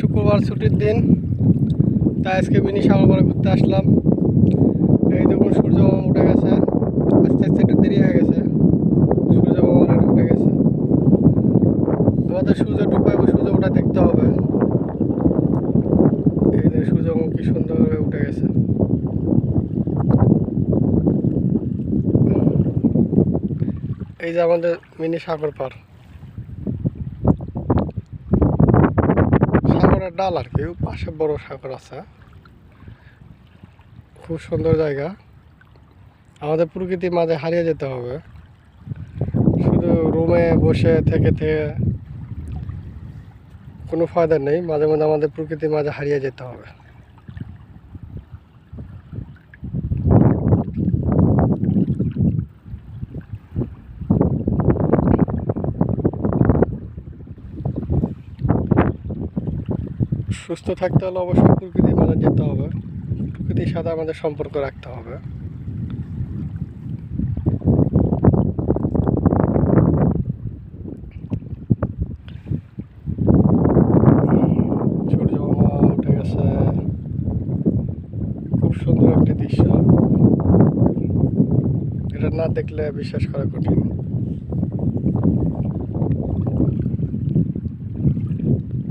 শুক্রবার ছুটির দিন, তাই আজকে মিনি সাগর পাড়ে ঘুরতে আসলাম। এই দেখুন সূর্য উঠে গেছে। আস্তে আস্তে একটু দেরি হয়ে গেছে। সূর্য মামা উঠে গেছে। আমাদের সূর্য ডুবাইব সূর্য ওঠা দেখতে হবে। এই যে সূর্য কি সুন্দর হয়ে উঠে গেছে। এই যে আমাদের মিনি সাগর পাড় ডাল আর কি পাশে বড় সাগর আছে। খুব সুন্দর জায়গা। আমাদের প্রকৃতির মাঝে হারিয়ে যেতে হবে। শুধু রুমে বসে থেকে থেকে কোনো ফায়দা নেই, মাঝে মাঝে আমাদের প্রকৃতির মাঝে হারিয়ে যেতে হবে। সুস্থ থাকতে হলে অবশ্যই প্রকৃতির মাঝে যেতে হবে। প্রকৃতির সাথে আমাদের সম্পর্ক রাখতে হবে। সুন্দর একটি দৃশ্য। এটা না দেখলে বিশ্বাস করা কঠিন।